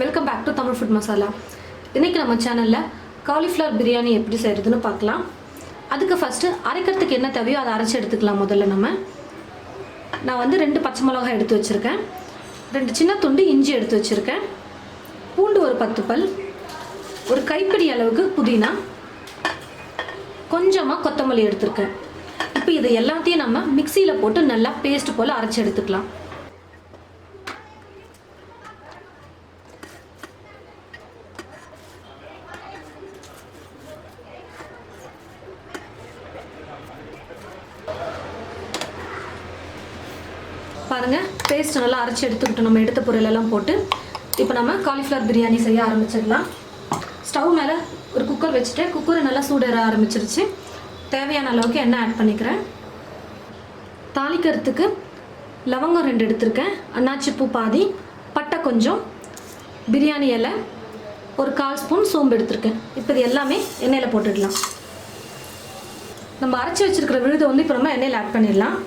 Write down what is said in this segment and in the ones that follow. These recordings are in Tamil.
Welcome back to Tamil food masala இன்றைக்கி நம்ம சேனலில் காலிஃப்ளவர் பிரியாணி எப்படி செய்கிறதுன்னு பார்க்கலாம். அதுக்கு ஃபஸ்ட்டு அரைக்கிறதுக்கு என்ன தேவையோ அதை அரைச்சி எடுத்துக்கலாம் முதல்ல நம்ம. நான் வந்து ரெண்டு பச்சை மிளகாய் எடுத்து வச்சுருக்கேன். ரெண்டு சின்ன துண்டு இஞ்சி எடுத்து வச்சுருக்கேன். பூண்டு ஒரு பத்து பல். ஒரு கைப்பிடி அளவுக்கு புதினா. கொஞ்சமாக கொத்தமல்லி எடுத்திருக்கேன். இப்போ இதை எல்லாத்தையும் நம்ம மிக்சியில் போட்டு நல்லா பேஸ்ட் போல் அரைச்சி எடுத்துக்கலாம். பாருங்கள் பேஸ்ட் நல்லா அரைச்சி எடுத்துக்கிட்டோம் நம்ம எடுத்த பொருளெல்லாம் போட்டு இப்போ நம்ம காலிஃப்ளவர் பிரியாணி செய்ய ஆரம்பிச்சிடலாம். ஸ்டவ் மேலே ஒரு குக்கர் வச்சுட்டு குக்கரை நல்லா சூடேற ஆரம்பிச்சிருச்சு. தேவையான அளவுக்கு எண்ணெய் ஆட் பண்ணிக்கிறேன். தாளிக்கிறதுக்கு லவங்கம் ரெண்டு எடுத்திருக்கேன். அன்னாச்சி பூ பாதி பட்டை கொஞ்சம் பிரியாணி இலை ஒரு கால் ஸ்பூன் சோம்பு எடுத்திருக்கேன். இப்போ இது எல்லாமே எண்ணெயில் போட்டுடலாம். நம்ம அரைச்சி வச்சிருக்கிற விழுதை வந்து இப்போ நம்ம எண்ணெயில் ஆட் பண்ணிடலாம்.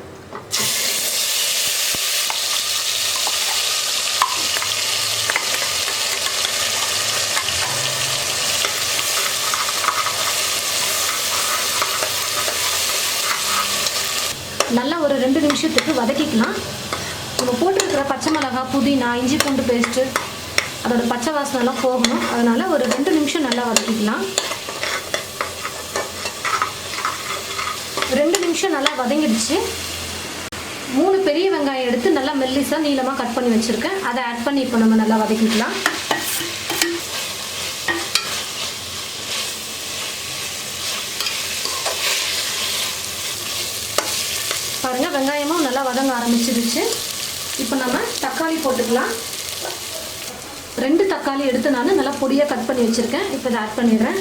நல்லா ஒரு ரெண்டு நிமிஷத்துக்கு வதக்கிக்கலாம். நம்ம போட்டிருக்கிற பச்சை மிளகா புதினா இஞ்சி பூண்டு பேஸ்ட்டு அதோட பச்சை வாசனைலாம் போகணும். அதனால் ஒரு ரெண்டு நிமிஷம் நல்லா வதக்கிக்கலாம். ரெண்டு நிமிஷம் நல்லா வதங்கிடுச்சு. மூணு பெரிய வெங்காயம் எடுத்து நல்லா மெல்லிஸாக நீளமாக கட் பண்ணி வச்சுருக்கேன். அதை ஆட் பண்ணி இப்போ நம்ம நல்லா வதக்கிக்கலாம். பாருங்கள் வெங்காயமும் நல்லா வதங்க ஆரம்பிச்சிருச்சு. இப்போ நம்ம தக்காளி போட்டுக்கலாம். ரெண்டு தக்காளி எடுத்து நான் நல்லா பொடியாக கட் பண்ணி வச்சுருக்கேன். இப்போ இதை ஆட் பண்ணிடுறேன்.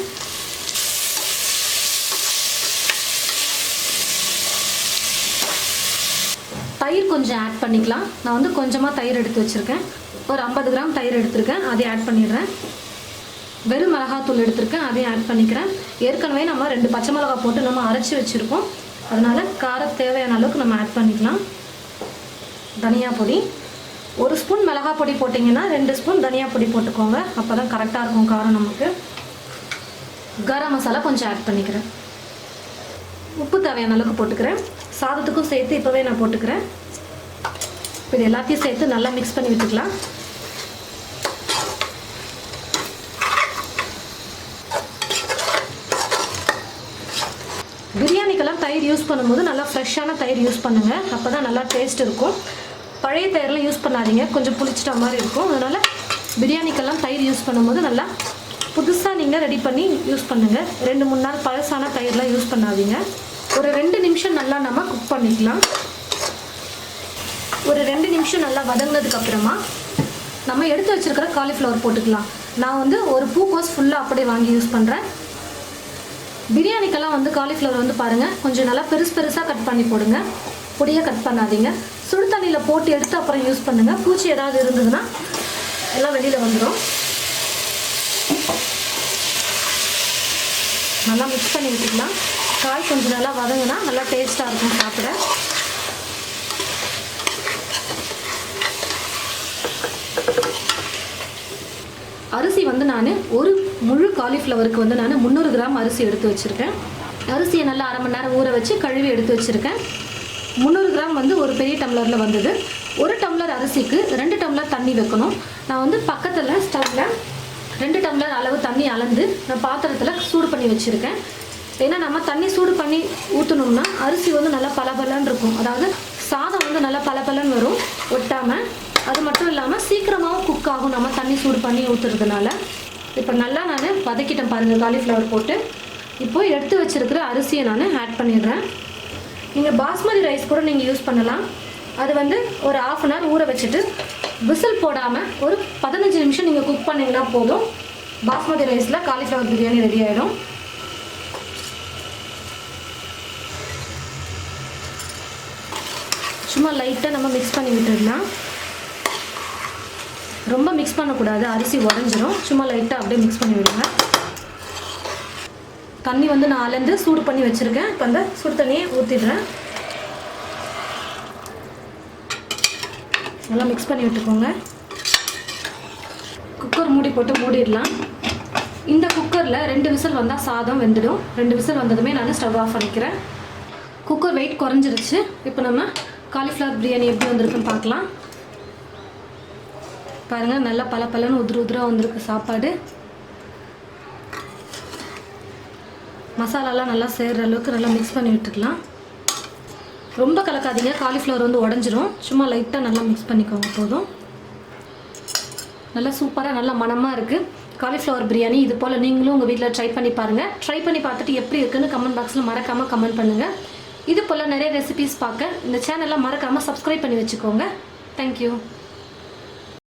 தயிர் கொஞ்சம் ஆட் பண்ணிக்கலாம். நான் வந்து கொஞ்சமாக தயிர் எடுத்து வச்சுருக்கேன். ஒரு ஐம்பது கிராம் தயிர் எடுத்திருக்கேன். அதையும் ஆட் பண்ணிடுறேன். வெறும் மிளகாத்தூள் எடுத்திருக்கேன். அதையும் ஆட் பண்ணிக்கிறேன். ஏற்கனவே நம்ம ரெண்டு பச்சை மிளகா போட்டு நம்ம அரைச்சி வச்சுருக்கோம். அதனால் காரம் தேவையான அளவுக்கு நம்ம ஆட் பண்ணிக்கலாம். தனியா பொடி. ஒரு ஸ்பூன் மிளகா பொடி போட்டிங்கன்னா ரெண்டு ஸ்பூன் தனியா பொடி போட்டுக்கோங்க. அப்போ தான் கரெக்டாக இருக்கும் காரம் நமக்கு. கரம் மசாலா கொஞ்சம் ஆட் பண்ணிக்கிறேன். உப்பு தேவையான அளவுக்கு போட்டுக்கிறேன். சாதத்துக்கும் சேர்த்து இப்போவே நான் போட்டுக்கிறேன். இப்போ இது எல்லாத்தையும் சேர்த்து நல்லா மிக்ஸ் பண்ணி விட்டுக்கலாம் பிரியாணிக்கெல்லாம் தயிர் யூஸ் பண்ணும்போது நல்லா ஃப்ரெஷ்ஷான தயிர் யூஸ் பண்ணுங்கள் அப்போ தான் நல்லா டேஸ்ட் இருக்கும். பழைய தயிர்லாம் யூஸ் பண்ணாதீங்க. கொஞ்சம் புளிச்சிட்ட மாதிரி இருக்கும். அதனால் பிரியாணிக்கெல்லாம் தயிர் யூஸ் பண்ணும்போது நல்லா புதுசாக நீங்கள் ரெடி பண்ணி யூஸ் பண்ணுங்கள் ரெண்டு மூணு நாள் பழசான தயிர்லாம் யூஸ் பண்ணாதீங்க. ஒரு ரெண்டு நிமிஷம் நல்லா நம்ம குக் பண்ணிக்கலாம். ஒரு ரெண்டு நிமிஷம் நல்லா வதங்கினதுக்கப்புறமா நம்ம எடுத்து வச்சுருக்கிற காலிஃப்ளவர் போட்டுக்கலாம். நான் வந்து ஒரு பூக்கோஸ் ஃபுல்லாக அப்படியே வாங்கி யூஸ் பண்ணுறேன் பிரியாணிக்கெல்லாம் வந்து காலிஃப்ளவர் வந்து பாருங்கள் கொஞ்சம் நல்லா பெருசு பெருசாக கட் பண்ணி போடுங்க. பொடியாக கட் பண்ணாதீங்க. சுடு தண்ணியில் போட்டு எடுத்து அப்புறம் யூஸ் பண்ணுங்கள் பூச்சி ஏதாவது இருந்ததுன்னா எல்லாம் வெளியில் வந்துடும் நல்லா மிக்ஸ் பண்ணி விட்டுக்கலாம். காய் கொஞ்சம் நல்லா வதங்கினா நல்லா டேஸ்ட்டாக இருக்கும் சாப்பிட அரிசி வந்து நான் ஒரு முழு காலிஃப்ளவருக்கு வந்து நான் முந்நூறு கிராம் அரிசி எடுத்து வச்சுருக்கேன். அரிசியை நல்லா அரை மணி நேரம் ஊற வச்சு கழுவி எடுத்து வச்சுருக்கேன். முந்நூறு கிராம் வந்து ஒரு பெரிய டம்ளரில் வந்தது. ஒரு டம்ளர் அரிசிக்கு ரெண்டு டம்ளர் தண்ணி வைக்கணும். நான் வந்து பக்கத்தில் ஸ்டவ்வில் ரெண்டு டம்ளர் அளவு தண்ணி அளந்து நான் பாத்திரத்தில் சூடு பண்ணி வச்சுருக்கேன். ஏன்னா நம்ம தண்ணி சூடு பண்ணி ஊற்றணும்னா அரிசி வந்து நல்லா பளபளன்னு இருக்கும். அதாவது சாதம் வந்து நல்லா பளபளன்னு வரும். ஒட்டாமல் அது மட்டும் இல்லாமல் சீக்கிரமாகவும் குக் ஆகும். நம்ம தண்ணி சூடு பண்ணி ஊற்றுறதுனால இப்போ நல்லா நான் வதக்கிட்டேன் பாருங்கள் காலிஃப்ளவர் போட்டு. இப்போ எடுத்து வச்சிருக்கிற அரிசியை நான் ஆட் பண்ணிடுறேன். நீங்கள் பாஸ்மதி ரைஸ் கூட நீங்கள் யூஸ் பண்ணலாம். அது வந்து ஒரு ஆஃப் அன் ஹவர் ஊற வச்சுட்டு விசில் போடாமல் ஒரு பதினஞ்சு நிமிஷம் நீங்கள் குக் பண்ணிங்கன்னா போதும். பாஸ்மதி ரைஸில் காலிஃப்ளவர் பிரியாணி ரெடி ஆகிடும் சும்மா லைட்டாக நம்ம மிக்ஸ் பண்ணி விட்டுடலாம். ரொம்ப மிக்ஸ் பண்ணக்கூடாது. அரிசி உடஞ்சிரும். சும்மா லைட்டாக அப்படியே மிக்ஸ் பண்ணி விடுங்க. தண்ணி வந்து நான் அலந்து சூடு பண்ணி வச்சுருக்கேன். இப்போ அந்த சுடு தண்ணியை ஊற்றிடுறேன் நல்லா மிக்ஸ் பண்ணி விட்டுக்கோங்க. குக்கர் குக்கர் மூடி போட்டு மூடிடலாம். இந்த குக்கரில் ரெண்டு விசில் வந்தால் சாதம் வெந்துடும். ரெண்டு விசில் வந்ததுமே நான் ஸ்டவ் ஆஃப் பண்ணிக்கிறேன். குக்கர் வெயிட் குறைஞ்சிருச்சு. இப்போ நம்ம காலிஃப்ளவர் பிரியாணி எப்படி வந்திருக்குன்னு பார்க்கலாம். பாருங்கள் நல்லா பல பலன்னு உதிர உதிராக வந்திருக்கு சாப்பாடு. மசாலாலாம் நல்லா சேர்கிற அளவுக்கு நல்லா மிக்ஸ் பண்ணி விட்டுக்கலாம். ரொம்ப கலக்காதீங்க காலிஃப்ளவர் வந்து உடஞ்சிரும். சும்மா லைட்டாக நல்லா மிக்ஸ் பண்ணிக்கோங்க போதும். நல்லா சூப்பராக நல்லா மணமாக இருக்குது காலிஃப்ளவர் பிரியாணி இது போல் நீங்களும் உங்கள் வீட்டில் ட்ரை பண்ணி பாருங்கள் ட்ரை பண்ணி பார்த்துட்டு எப்படி இருக்குன்னு கமெண்ட் பாக்ஸில் மறக்காமல் கமெண்ட் பண்ணுங்கள் இது போல் நிறைய ரெசிபிஸ் பார்க்க. இந்த சேனலை மறக்காமல் சப்ஸ்கிரைப் பண்ணி வச்சுக்கோங்க. தேங்க்யூ